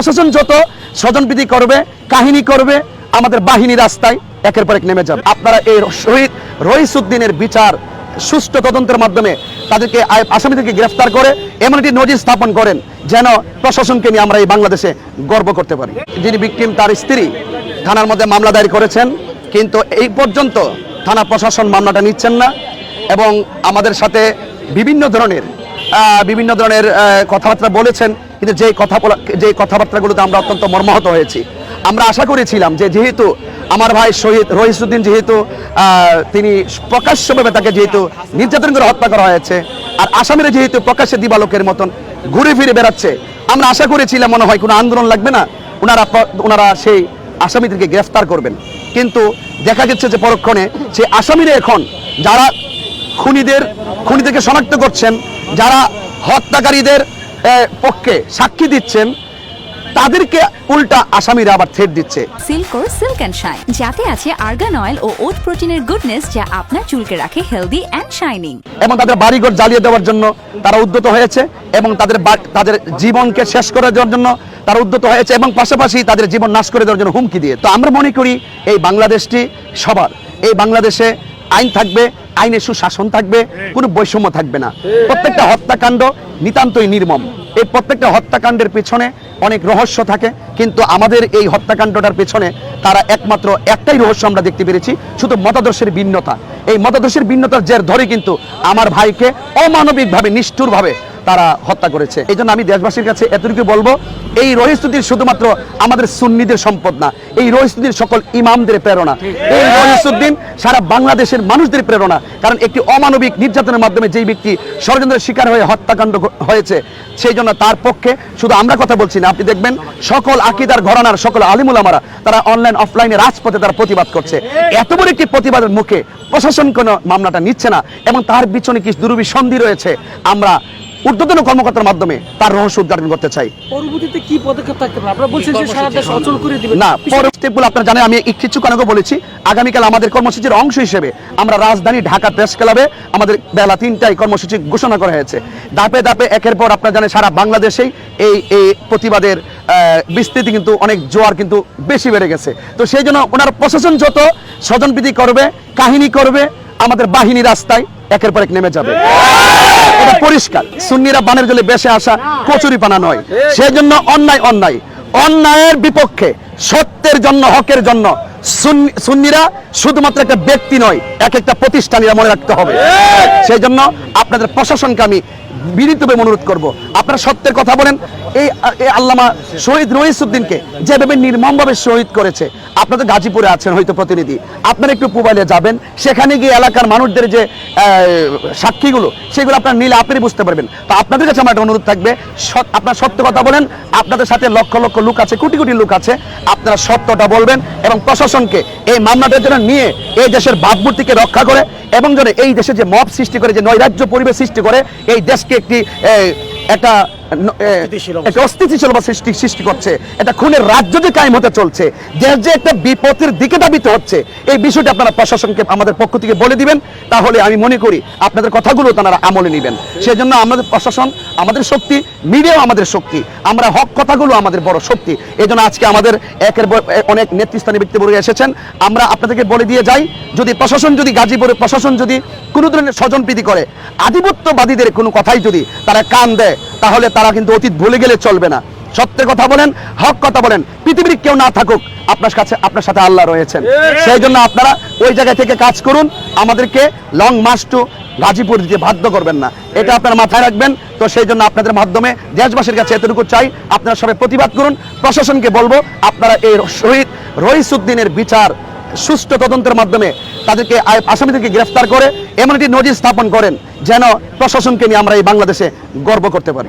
প্রশাসন যত, স্বজনপ্রীতি করবে, কাহিনী করবে, আমাদের বাহিনী রাস্তায় একের পর এক নেমে যাবে। আপনারা এই শহীদ রইসুদ্দিনের বিচার, সুষ্ঠু তদন্তের মাধ্যমে তাদেরকে আসামিদেরকে গ্রেফতার করে এমন একটি নজির স্থাপন করেন যেন প্রশাসনকে নিয়ে আমরা এই বাংলাদেশে গর্ব করতে পারি। যিনি বিক্রিম তার স্ত্রী থানার মধ্যে মামলা দায়ের করেছেন, কিন্তু এই পর্যন্ত থানা প্রশাসন মামলাটা নিচ্ছেন না এবং আমাদের সাথে বিভিন্ন ধরনের বিভিন্ন ধরনের কথাবার্তা বলেছেন, কিন্তু যে কথা যে কথাবার্তাগুলোতে আমরা অত্যন্ত মর্মাহত হয়েছি। আমরা আশা করেছিলাম যে যেহেতু আমার ভাই শহীদ রহিসুদ্দিন, যেহেতু তিনি প্রকাশ্যভাবে তাকে যেহেতু নির্যাতন করে হত্যা করা হয়েছে, আর আসামিরা যেহেতু প্রকাশ্যে দিবালোকের মতন ঘুরে ফিরে বেড়াচ্ছে, আমরা আশা করেছিলাম মনে হয় কোনো আন্দোলন লাগবে না, ওনারা ওনারা সেই আসামিদেরকে গ্রেফতার করবেন। কিন্তু দেখা যাচ্ছে যে পরক্ষণে সেই আসামিরা এখন যারা খুনিদের খুনিদেরকে শনাক্ত করছেন যারা হত্যাকারীদের পক্ষে সাক্ষী দিচ্ছেন তাদেরকে উল্টা আসামিরা আবার থ্রেট দিচ্ছে। সিল্কোর সিল্ক অ্যান্ড শাইন যাতে আছে আর্গান অয়েল ও ওট প্রোটিনের গুডনেস যা আপনার চুলকে রাখে হেলদি অ্যান্ড শাইনিং এবং তাদের বাড়িঘর জ্বালিয়ে দেওয়ার জন্য তারা উদ্যত হয়েছে এবং তাদের তাদের জীবনকে শেষ করে দেওয়ার জন্য তারা উদ্যত হয়েছে এবং পাশাপাশি তাদের জীবন নাশ করে দেওয়ার জন্য হুমকি দিয়ে। তো আমরা মনে করি এই বাংলাদেশটি সবার এই বাংলাদেশে আইন থাকবে আইনে সুশাসন থাকবে কোনো বৈষম্য থাকবে না। প্রত্যেকটা হত্যাকাণ্ড নিতান্তই নির্মম। এই প্রত্যেকটা হত্যাকাণ্ডের পেছনে অনেক রহস্য থাকে কিন্তু আমাদের এই হত্যাকাণ্ডটার পেছনে তারা একমাত্র একটাই রহস্য আমরা দেখতে পেরেছি শুধু মতাদর্শের ভিন্নতা। এই মতাদর্শের ভিন্নতার জের ধরে কিন্তু আমার ভাইকে অমানবিকভাবে নিষ্ঠুরভাবে তারা হত্যা করেছে। এই আমি দেশবাসীর কাছে এতটুকু বলব, এই রহিস্তুতির শুধুমাত্র আমাদের সুন্নিদের সম্পদ না, এই রহিস্তুতির সকল ইমামদের প্রেরণা, এই রহিসুদ্দিন সারা বাংলাদেশের মানুষদের প্রেরণা, কারণ একটি অমানবিক নির্যাতনের মাধ্যমে যেই ব্যক্তি ষড়যন্ত্রের শিকার হয়ে হত্যাকাণ্ড হয়েছে সেই জন্য তার পক্ষে শুধু আমরা কথা বলছি না, আপনি দেখবেন সকল আকিদার ঘরানার সকল আলিমুলামারা তারা অনলাইন অফলাইনে রাজপথে তারা প্রতিবাদ করছে। এত বড় একটি প্রতিবাদের মুখে প্রশাসন কোনো মামলাটা নিচ্ছে না, এবং তার পিছনে কি দুরবিসন্ধি রয়েছে। আমরা ঊর্ধ্বতন কর্মকর্তার মাধ্যমে তার রহস্য উদ্ঘাটন করতে চাই। পরবর্তীতে কি পদক্ষেপ থাকতে পারে? আপনারা বলছেন যে সারা দেশ অচল করে দিবেন না পরের স্টেপগুলো আপনারা জানেন আমি কিছুক্ষণ আগে বলেছি। আগামীকাল আমাদের কর্মসূচির অংশ হিসেবে আমরা রাজধানী ঢাকা প্রেস ক্লাবে আমাদের বেলা তিনটায় কর্মসূচি ঘোষণা করা হয়েছে। ধাপে ধাপে একের পর আপনারা জানেন সারা বাংলাদেশেই এই এই প্রতিবাদের আহ, বিস্তৃতি কিন্তু অনেক জোয়ার কিন্তু বেশি বেড়ে গেছে। তো সেই জন্য ওনার প্রশাসন যত স্বজনপ্রীতি করবে কাহিনী করবে আমাদের বাহিনী রাস্তায় একের পর এক নেমে যাবে। এটা পরিষ্কার। সুন্নিরা বানের জলে বেসে আসা কচুরি পানা নয়। সেই জন্য অন্যায় অন্যায়। অন্যায়ের বিপক্ষে সত্যের জন্য হকের জন্য সুন্নি- সুন্নিরা শুধুমাত্র একটা ব্যক্তি নয় এক একটা প্রতিষ্ঠানীরা মনে রাখতে হবে। সেই জন্য আপনাদের প্রশাসনকে আমি বিনীতভাবে অনুরোধ করব। আপনারা সত্যের কথা বলেন। এই আল্লামা শহীদ রহিসুদ্দিনকে যেভাবে নির্মমভাবে শহীদ করেছে আপনাদের গাজীপুরে আছেন হয়তো প্রতিনিধি। আপনারা একটু মোবাইলে যাবেন। সেখানে গিয়ে এলাকার মানুষদের যে সাক্ষীগুলো, সেগুলো আপনারা নিলে আপনি বুঝতে পারবেন। তো আপনাদের কাছে আমার একটা অনুরোধ থাকবে। আপনারা সত্য কথা বলেন। আপনাদের সাথে লক্ষ লক্ষ লোক আছে, কোটি কোটি লোক আছে। আপনারা সত্যটা বলবেন এবং প্রশাসনকে এই মামলাটার জন্য নিয়ে এই দেশের ভাবমূর্তিকে রক্ষা করে এবং যেন এই দেশে যে মব সৃষ্টি করে, যে নৈরাজ্য পরিবেশ সৃষ্টি করে, এই দেশকে একটি একটা একটা সৃষ্টি সৃষ্টি করছে। এটা খুনের রাজ্য যে কায়েম হতে চলছে দেশ যে একটা বিপদের দিকে দাবিত হচ্ছে এই বিষয়টা আপনারা প্রশাসনকে আমাদের পক্ষ থেকে বলে দিবেন। তাহলে আমি মনে করি আপনাদের কথাগুলো তারা আমলে নেবেন। সেই জন্য আমাদের প্রশাসন আমাদের শক্তি মিডিয়াও আমাদের শক্তি। আমরা হক কথাগুলো আমাদের বড় শক্তি। এই জন্য আজকে আমাদের একের অনেক নেতৃস্থানীয় ব্যক্তিবর্গ এসেছেন। আমরা আপনাদেরকে বলে দিয়ে যাই যদি প্রশাসন যদি গাজীপুরের প্রশাসন যদি কোনো ধরনের স্বজনপ্রীতি করে আধিপত্যবাদীদের কোনো কথাই যদি তারা কান দেয় তাহলে তারা কিন্তু অতীত ভুলে গেলে চলবে না। সত্যের কথা বলেন হক কথা বলেন পৃথিবীর কেউ না থাকুক আপনার কাছে আপনার সাথে আল্লাহ রয়েছেন। সেই জন্য আপনারা ওই জায়গা থেকে কাজ করুন আমাদেরকে লং মার্চ টু গাজীপুর দিতে বাধ্য করবেন না। এটা আপনারা মাথায় রাখবেন তো সেই জন্য আপনাদের মাধ্যমে দেশবাসীর কাছে এতটুকু চাই আপনারা সবাই প্রতিবাদ করুন। প্রশাসনকে বলব আপনারা এই শহীদ রহিসুদ্দিনের বিচার সুষ্ঠু তদন্তের মাধ্যমে তাদেরকে আসামিদেরকে গ্রেফতার করে, এমন একটি নজির স্থাপন করেন যেন প্রশাসনকে নিয়ে আমরা এই বাংলাদেশে গর্ব করতে পারি।